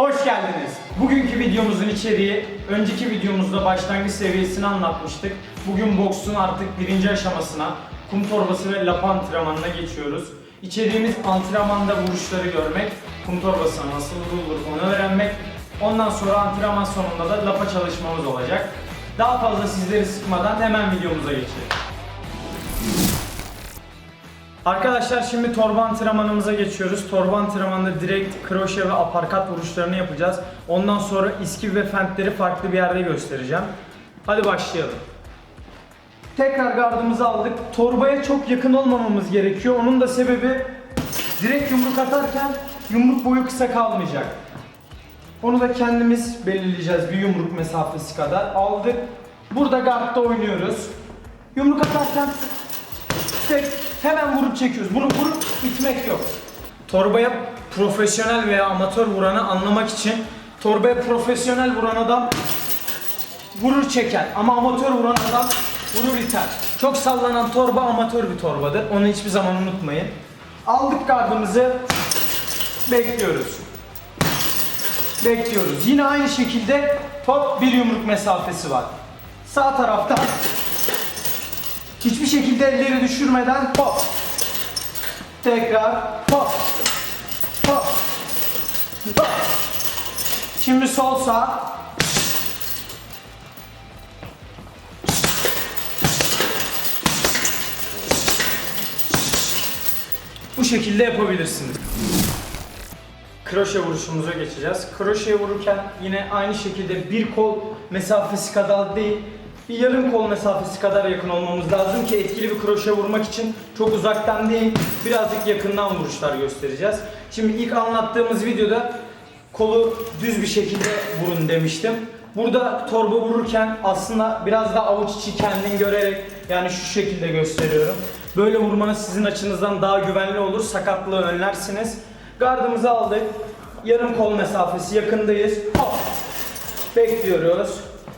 Hoş geldiniz. Bugünkü videomuzun içeriği, önceki videomuzda başlangıç seviyesini anlatmıştık. Bugün boksun artık birinci aşamasına, kum torbası ve lap antrenmanına geçiyoruz. İçeriğimiz antrenmanda vuruşları görmek, kum torbasına nasıl vurulur onu öğrenmek. Ondan sonra antrenman sonunda da lapa çalışmamız olacak. Daha fazla sizleri sıkmadan hemen videomuza geçelim. Arkadaşlar şimdi torba antrenmanımıza geçiyoruz. Torba antrenmanında direkt kroşe ve aparkat vuruşlarını yapacağız. Ondan sonra iskiv ve fentleri farklı bir yerde göstereceğim. Hadi başlayalım. Tekrar gardımızı aldık. Torbaya çok yakın olmamamız gerekiyor. Onun da sebebi direkt yumruk atarken yumruk boyu kısa kalmayacak. Onu da kendimiz belirleyeceğiz bir yumruk mesafesi kadar. Aldık. Burada gardda oynuyoruz. Yumruk atarken tek hemen vurup çekiyoruz. Bunu vurup itmek yok. Torbaya profesyonel veya amatör vuranı anlamak için torbaya profesyonel vuran adam vurur çeker ama amatör vuran adam vurur iter. Çok sallanan torba amatör bir torbadır. Onu hiçbir zaman unutmayın. Aldık gardımızı bekliyoruz. Bekliyoruz. Yine aynı şekilde top bir yumruk mesafesi var. Sağ tarafta hiçbir şekilde elleri düşürmeden hop. Tekrar hop. Hop. Hop. Şimdi sol sağ. Bu şekilde yapabilirsiniz. Kroşe vuruşumuza geçeceğiz. Kroşeye vururken yine aynı şekilde bir kol mesafesi kadar değil, bir yarım kol mesafesi kadar yakın olmamız lazım ki etkili bir kroşe vurmak için çok uzaktan değil, birazcık yakından vuruşlar göstereceğiz. Şimdi ilk anlattığımız videoda kolu düz bir şekilde vurun demiştim. Burada torba vururken aslında biraz da avuç içi kendin görerek yani şu şekilde gösteriyorum. Böyle vurmanız sizin açınızdan daha güvenli olur, sakatlığı önlersiniz. Gardımızı aldık. Yarım kol mesafesi yakındayız. Hop. Bekliyoruz.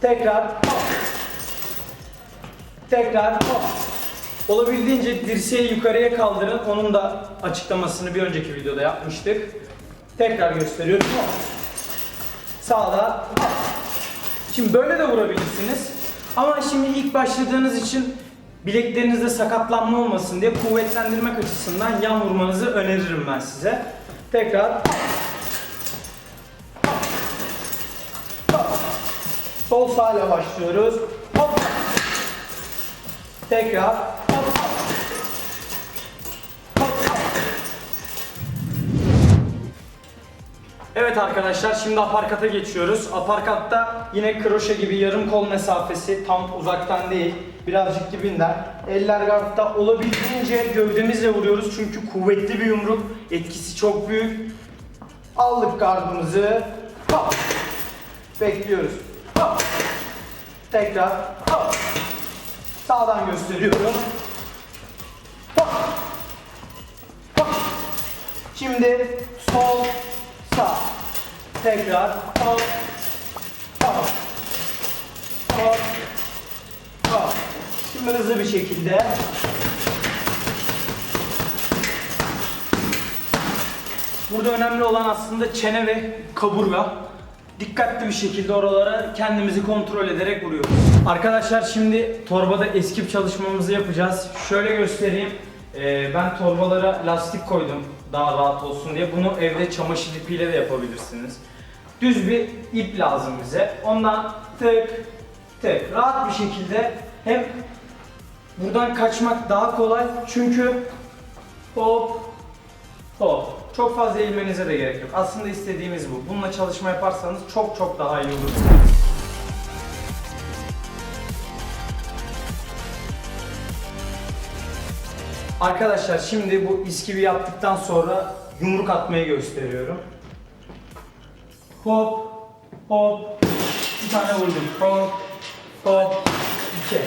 Tekrar hop. Tekrar hop. Olabildiğince dirseği yukarıya kaldırın. Onun da açıklamasını bir önceki videoda yapmıştık. Tekrar gösteriyorum. Hop. Sağda. Hop. Şimdi böyle de vurabilirsiniz. Ama şimdi ilk başladığınız için bileklerinizde sakatlanma olmasın diye kuvvetlendirmek açısından yan vurmanızı öneririm ben size. Tekrar. Sol sağ ile başlıyoruz. Hop. Tekrar. Evet arkadaşlar şimdi aparkata geçiyoruz. Aparkatta yine kroşe gibi yarım kol mesafesi tam uzaktan değil birazcık dibinden. Eller gardta olabildiğince gövdemizle vuruyoruz çünkü kuvvetli bir yumruk etkisi çok büyük. Aldık gardımızı. Hop. Bekliyoruz. Hop. Tekrar. Hop. Sağdan gösteriyorum. Hop. Hop. Şimdi sol sağ. Tekrar hop. Hop. Hop. Hop. Şimdi hızlı bir şekilde Burada önemli olan aslında çene ve kaburga. Dikkatli bir şekilde oralara kendimizi kontrol ederek vuruyoruz. Arkadaşlar şimdi torbada eskip çalışmamızı yapacağız. Şöyle göstereyim. Ee, ben torbalara lastik koydum daha rahat olsun diye. Bunu evde çamaşır ipiyle de yapabilirsiniz. Düz bir ip lazım bize. Ondan tık tık rahat bir şekilde hem buradan kaçmak daha kolay çünkü hop hop çok fazla eğilmenize de gerek yok. Aslında istediğimiz bu. Bununla çalışma yaparsanız çok çok daha iyi olur. Arkadaşlar şimdi bu iskivi yaptıktan sonra yumruk atmayı gösteriyorum. Hop, hop, bir tane vurdum. Hop, hop, iki,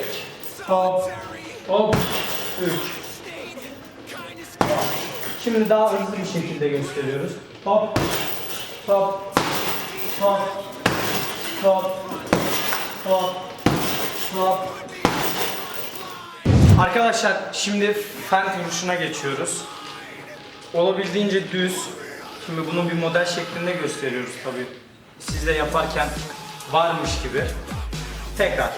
hop, hop, üç. Şimdi daha hızlı bir şekilde gösteriyoruz. Hop, hop, hop, hop, hop, hop. Arkadaşlar şimdi fent vuruşuna geçiyoruz. Olabildiğince düz, Şimdi bunu bir model şeklinde gösteriyoruz tabii. Siz de yaparken varmış gibi. Tekrar.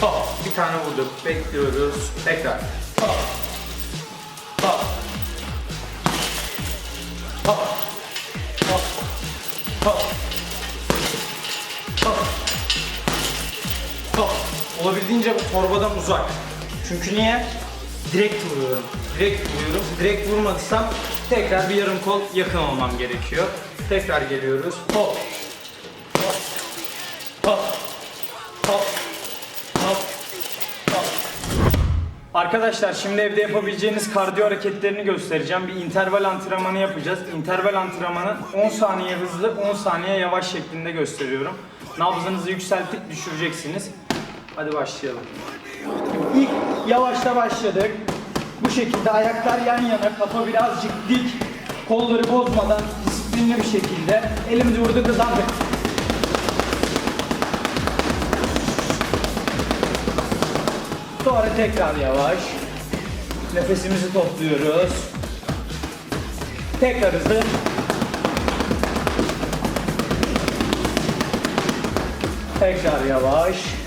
Hop. Bir tane vurduk. Bekliyoruz. Tekrar. Hop. Hop. Olabildiğince bu torbadan uzak. Çünkü niye? Direkt vuruyorum. Direkt vuruyorum. Direkt vurmadıysam tekrar bir yarım kol yakın olmam gerekiyor. Tekrar geliyoruz. Hop. Hop. Hop. Hop. Hop. Hop. Arkadaşlar şimdi evde yapabileceğiniz kardiyo hareketlerini göstereceğim. Bir interval antrenmanı yapacağız. İnterval antrenmanı 10 saniye hızlı, 10 saniye yavaş şeklinde gösteriyorum. Nabzınızı yükseltip düşüreceksiniz. Hadi başlayalım. İlk yavaşta başladık. Bu şekilde ayaklar yan yana, kafa birazcık dik. Kolları bozmadan disiplinli bir şekilde elimizi vurduk hızlandık. Sonra tekrar yavaş. Nefesimizi topluyoruz. Tekrar hızlı. Tekrar yavaş.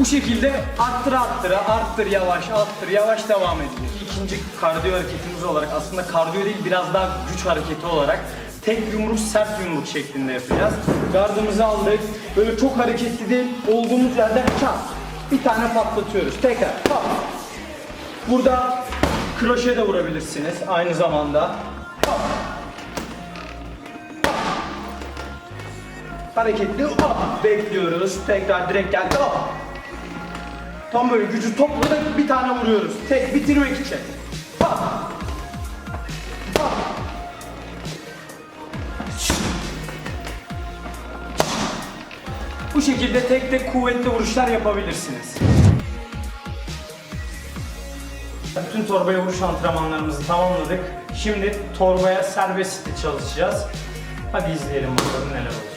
Bu şekilde arttır arttıra, arttır yavaş, arttır yavaş devam ediyor. İkinci kardiyo hareketimiz olarak aslında kardiyo değil biraz daha güç hareketi olarak tek yumruk sert yumruk şeklinde yapacağız. Gardımızı aldık. Böyle çok hareketli değil. Olduğumuz yerden çat. Bir tane patlatıyoruz. Tekrar. Pat. Burada kroşe de vurabilirsiniz aynı zamanda. Pat. Hareketli. Hop. Bekliyoruz. Tekrar direkt geldi. Hop. Tam böyle gücü topladık bir tane vuruyoruz. Tek bitirmek için. Pat. Pat. Bu şekilde tek tek kuvvetli vuruşlar yapabilirsiniz. Bütün torbaya vuruş antrenmanlarımızı tamamladık. Şimdi torbaya serbest çalışacağız. Hadi izleyelim bakalım neler olacak.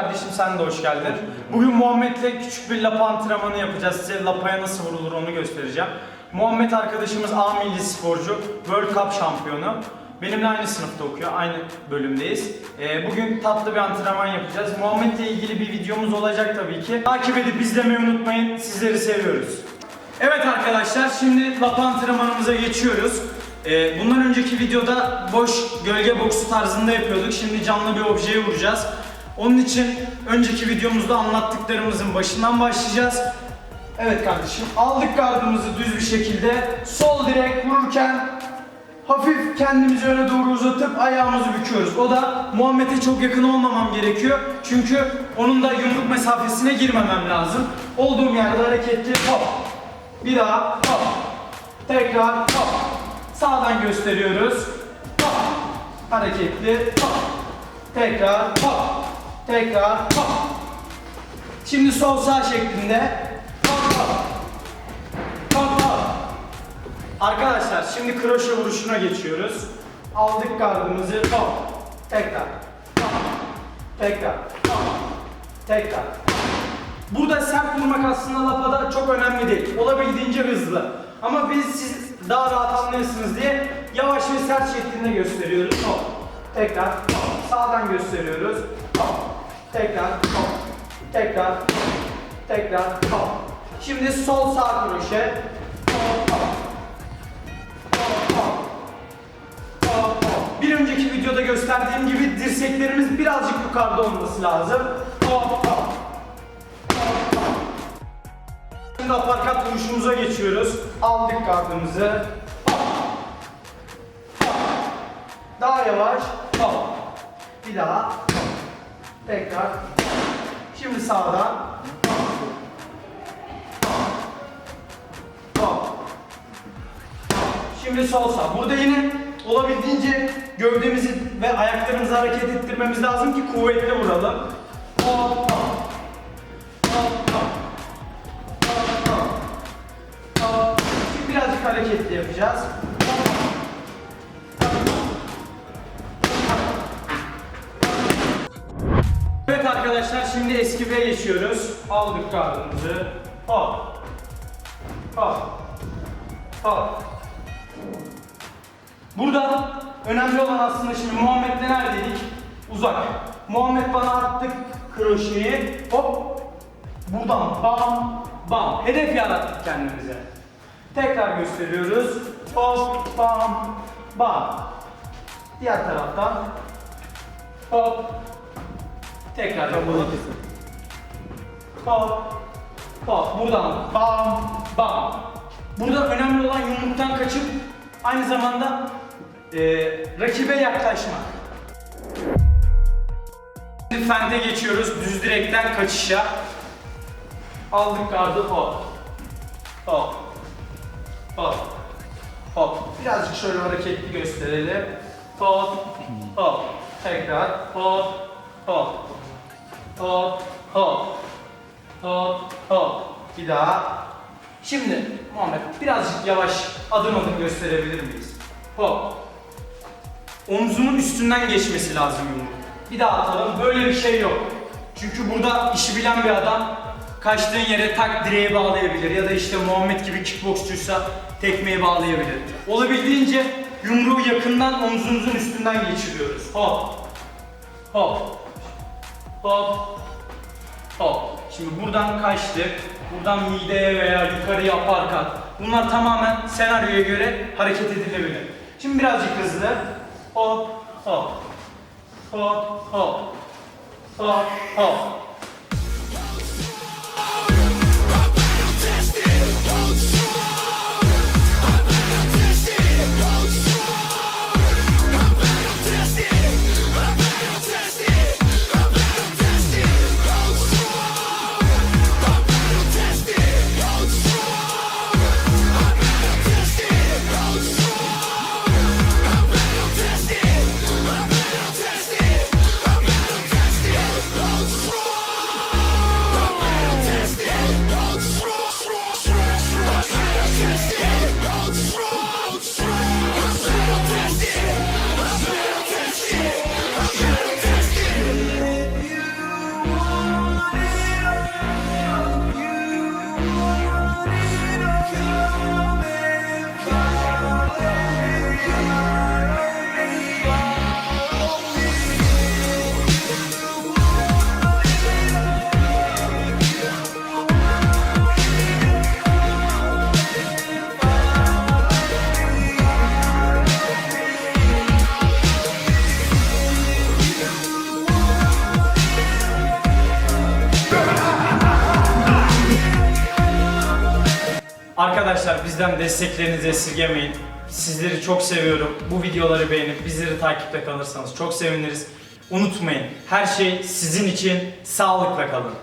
Kardeşim sen de hoş geldin. Bugün Muhammed'le küçük bir lapa antrenmanı yapacağız. Size lapaya nasıl vurulur onu göstereceğim. Muhammed arkadaşımız A milli sporcu, World Cup şampiyonu. Benimle aynı sınıfta okuyor, aynı bölümdeyiz. Ee, bugün tatlı bir antrenman yapacağız. Muhammed'le ilgili bir videomuz olacak tabii ki. Takip edip izlemeyi unutmayın. Sizleri seviyoruz. Evet arkadaşlar şimdi lapa antrenmanımıza geçiyoruz. Ee, bundan önceki videoda boş gölge boksu tarzında yapıyorduk. Şimdi canlı bir objeye vuracağız. Onun için önceki videomuzda anlattıklarımızın başından başlayacağız. Evet kardeşim aldık gardımızı düz bir şekilde. Sol direk vururken hafif kendimizi öne doğru uzatıp ayağımızı büküyoruz. O da Muhammed'e çok yakın olmamam gerekiyor. Çünkü onun da yumruk mesafesine girmemem lazım. Olduğum yerde hareketli hop. Bir daha hop. Tekrar hop. Sağdan gösteriyoruz. Hop. Hareketli hop. Tekrar hop. Tekrar hop. Şimdi sol sağ şeklinde hop hop. Hop hop. Arkadaşlar şimdi kroşe vuruşuna geçiyoruz. Aldık gardımızı hop. Tekrar. Hop. Tekrar. Hop. Tekrar. Burada sert vurmak aslında lapada çok önemli değil. Olabildiğince hızlı. Ama biz siz daha rahat anlayasınız diye yavaş ve sert şeklinde gösteriyoruz. Hop. Tekrar. Hop. Sağdan gösteriyoruz. Hop. Tekrar. Hop. Tekrar. Hop. Tekrar. Hop. Şimdi sol sağ kroşe. Hop hop. Bir önceki videoda gösterdiğim gibi dirseklerimiz birazcık yukarıda olması lazım. Hop hop. Hop, hop. Şimdi aparkat vuruşumuza geçiyoruz. Aldık gardımızı. Hop. Hop. Daha yavaş. Hop. Bir daha. Tekrar. Şimdi sağdan. Şimdi sol sağ. Burada yine olabildiğince gövdemizi ve ayaklarımızı hareket ettirmemiz lazım ki kuvvetli vuralım. Birazcık hareketli yapacağız. Geçiyoruz. Aldık kağıdımızı. Hop. Hop. Hop. Burada önemli olan aslında şimdi Muhammed'le neredeydik? Uzak. Muhammed bana attık kroşeyi. Hop. Buradan bam bam. Hedef yarattık kendimize. Tekrar gösteriyoruz. Hop bam bam. Diğer taraftan. Hop. Tekrar yapalım. Hop. Hop. Buradan bam bam. Burada önemli olan yumruktan kaçıp aynı zamanda e, rakibe yaklaşmak. Şimdi fente geçiyoruz. Düz direkten kaçışa. Aldık gardı hop. Hop. Hop. Hop. Birazcık şöyle hareketli gösterelim. Hop. Hop. Tekrar. Hop. Hop. Hop. Hop. Hop. Hop. Bir daha. Şimdi Muhammed birazcık yavaş adım adım gösterebilir miyiz? Hop. Omzunun üstünden geçmesi lazım yumruk. Bir daha atalım. Böyle bir şey yok. Çünkü burada işi bilen bir adam kaçtığın yere tak direğe bağlayabilir ya da işte Muhammed gibi kickboksçuysa tekmeyi bağlayabilir. Olabildiğince yumruğu yakından omzunuzun üstünden geçiriyoruz. Hop. Hop. Hop. Hop. Şimdi buradan kaçtık. Buradan mideye veya yukarıya aparkat. Bunlar tamamen senaryoya göre hareket edilebilir. Şimdi birazcık hızlı. Hop hop. Hop hop. Hop hop. Arkadaşlar bizden desteklerinizi esirgemeyin. Sizleri çok seviyorum. Bu videoları beğenip bizleri takipte kalırsanız çok seviniriz. Unutmayın her şey sizin için sağlıkla kalın.